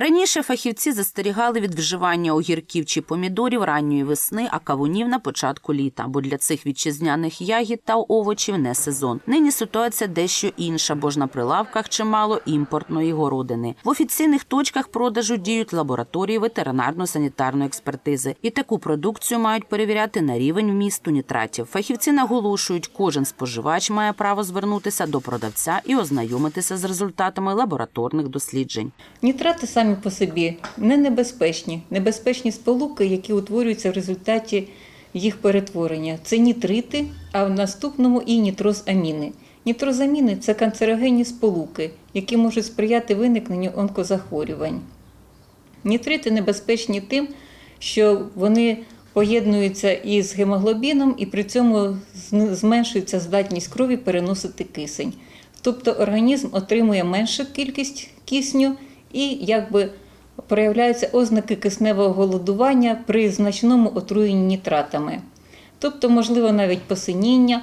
Раніше фахівці застерігали від вживання огірків чи помідорів ранньої весни, а кавунів на початку літа, бо для цих вітчизняних ягід та овочів не сезон. Нині ситуація дещо інша, бо ж на прилавках чимало імпортної городини. В офіційних точках продажу діють лабораторії ветеринарно-санітарної експертизи, і таку продукцію мають перевіряти на рівень вмісту нітратів. Фахівці наголошують, кожен споживач має право звернутися до продавця і ознайомитися з результатами лабораторних досліджень. Нітрати самі по собі не небезпечні. Небезпечні сполуки, які утворюються в результаті їх перетворення. Це нітрити, а в наступному і нітрозаміни. Нітрозаміни це канцерогенні сполуки, які можуть сприяти виникненню онкозахворювань. Нітрити небезпечні тим, що вони поєднуються із гемоглобіном і при цьому зменшується здатність крові переносити кисень. Тобто організм отримує меншу кількість кисню і якби проявляються ознаки кисневого голодування при значному отруєнні нітратами. Тобто, можливо, навіть посиніння,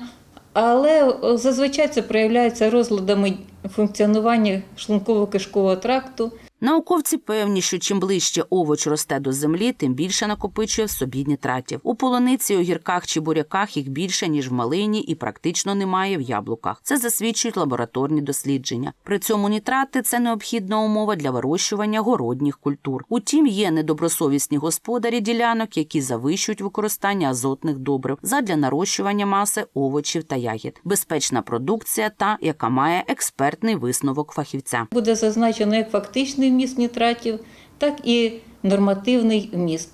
але зазвичай це проявляється розладами функціонування шлунково-кишкового тракту, Науковці певні, що чим ближче овоч росте до землі, тим більше накопичує в собі нітратів. У полуниці, огірках чи буряках їх більше ніж в малині, і практично немає в яблуках. Це засвідчують лабораторні дослідження. При цьому нітрати це необхідна умова для вирощування городніх культур. Утім, є недобросовісні господарі ділянок, які завищують використання азотних добрив задля нарощування маси овочів та ягід. Безпечна продукція та яка має експертний висновок фахівця. буде зазначено як фактичний вміст нітратів, так і нормативний вміст.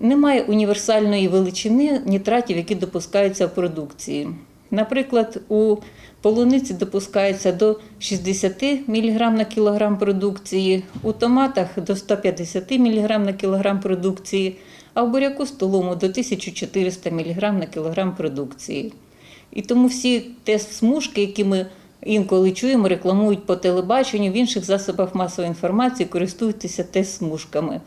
Немає універсальної величини нітратів, які допускаються в продукції. Наприклад, у полуниці допускається до 60 мг на кілограм продукції, у томатах до 150 мг на кілограм продукції, а в буряку столому до 1400 мг на кілограм продукції. І тому всі тест-смужки, які ми інколи чуємо, рекламують по телебаченню, в інших засобах масової інформації користуються тест-смужками.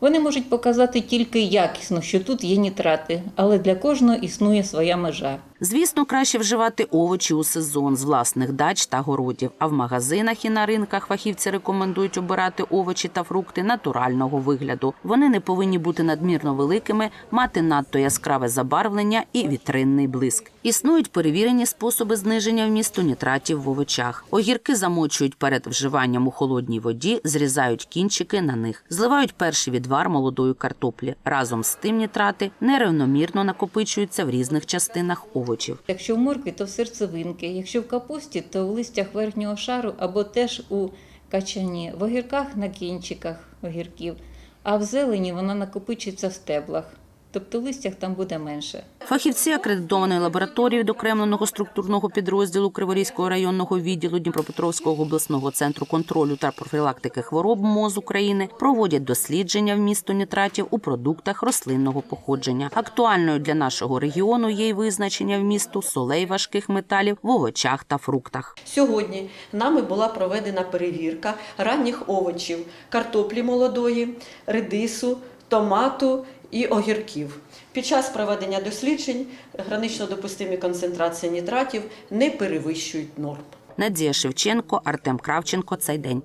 Вони можуть показати тільки якісно, що тут є нітрати, але для кожного існує своя межа. Звісно, краще вживати овочі у сезон з власних дач та городів. А в магазинах і на ринках фахівці рекомендують обирати овочі та фрукти натурального вигляду. Вони не повинні бути надмірно великими, мати надто яскраве забарвлення і вітринний блиск. Існують перевірені способи зниження вмісту нітратів в овочах. Огірки замочують перед вживанням у холодній воді, зрізають кінчики на них, зливають перший відвар молодої картоплі. Разом з тим нітрати нерівномірно накопичуються в різних частинах овочів. Якщо в моркві, то в серцевинки, якщо в капусті, то в листях верхнього шару або теж у качані, в огірках на кінчиках огірків, а в зелені вона накопичується в стеблах, тобто в листях там буде менше. Фахівці акредитованої лабораторії відокремленого структурного підрозділу Криворізького районного відділу Дніпропетровського обласного центру контролю та профілактики хвороб МОЗ України проводять дослідження вмісту нітратів у продуктах рослинного походження. Актуальною для нашого регіону є й визначення вмісту солей важких металів в овочах та фруктах. Сьогодні нами була проведена перевірка ранніх овочів, картоплі молодої, редису, томату і огірків. Під час проведення досліджень гранично допустимі концентрації нітратів не перевищують норм. Надія Шевченко, Артем Кравченко. Цей день.